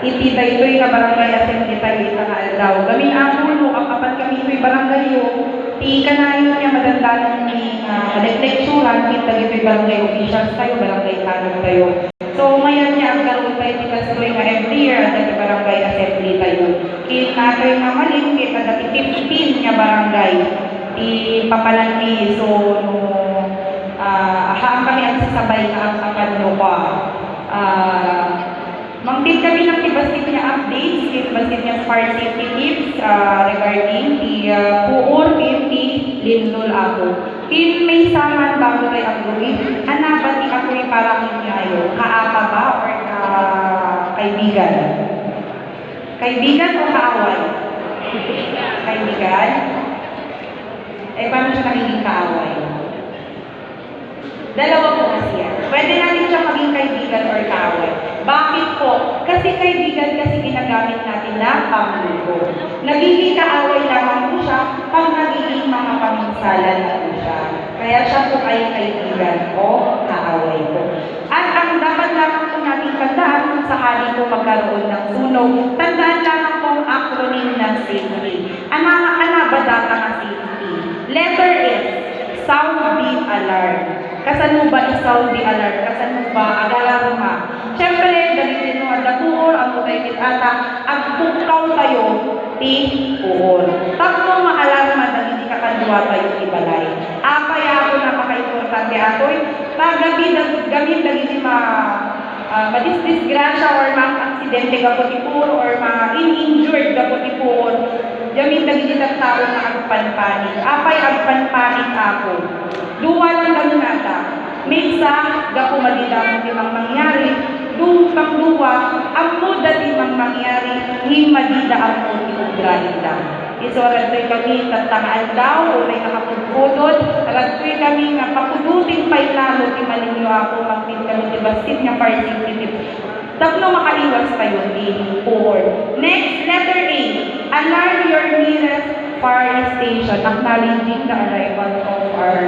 iti daytoy nga barangay assembly tayo ita nga aldaw. Gamin ako no kapapat kami ito'y barangay yo. Ti kanayo niya madandanan ni uh, refleksuran kita ito'y barangay officials tayo, barangay tanong tayo. So ngayon niya ang karoon tayo ti kastoy nga every year at iti barangay assembly tayo. Kita tayo nga maling kita dati 15 nga barangay ti papalanti so no ah ahaan kami ang sasabay na ang akan no pa. Ah Tibastit niya updates, tibastit niya fire safety tips ah, regarding the uh, puor, PMP, lindol ako. Tin may saman bago tayo agawin, hanapati ako ni parang ngayon, kaapa ba or ka kaibigan? Kaibigan o kaaway? Kaibigan? Eh, paano siya nagiging kaaway? Dalawa po kasi yan. Pwede natin siya maging kaibigan or kaaway. Kasi kaibigan kasi ginagamit natin na panglugo. Nagiging kaaway lamang po siya pag nagiging mga paminsalan na po siya. Kaya siya po ay kaibigan o kaaway po. At ang dapat lamang po natin tandaan kung sakali po magkaroon ng sunog, tandaan lamang po ang acronym ng safety. Ano ano ba ng safety? Letter S, sound beat alarm. Kasan mo ba i-sound the alarm? Kasan mo ba alarma? Ata, ang pukaw tayo, ti uor. Tatlo nga alarma na hindi kakadwa tayo ibalay. Apay ako napaka-importante ako. Pag gabi, gabi, dagiti ma uh, madisdisgrasya or mga aksidente gapot ipur or mga in-injured gapot ipur, Gamit na ginilang tao na agpanpanik. Apay agpanpanik ako. Duwa lang kami nata. May isa, gapo madila mo timang mangyari. Dupang duwa, ang mo dati mang mangyari, ni madila ang mo tiugrahin lang. Iso aragtoy kami tatangaan daw, o may nakapudpudod, aragtoy kami nga pakuduting pay lalo, ti malinyo ako, magpin kami ti basit nga parsing titip. Tatlo makaiwas tayo di four. Next, letter A. Alarm your nearest fire station acknowledging the arrival of our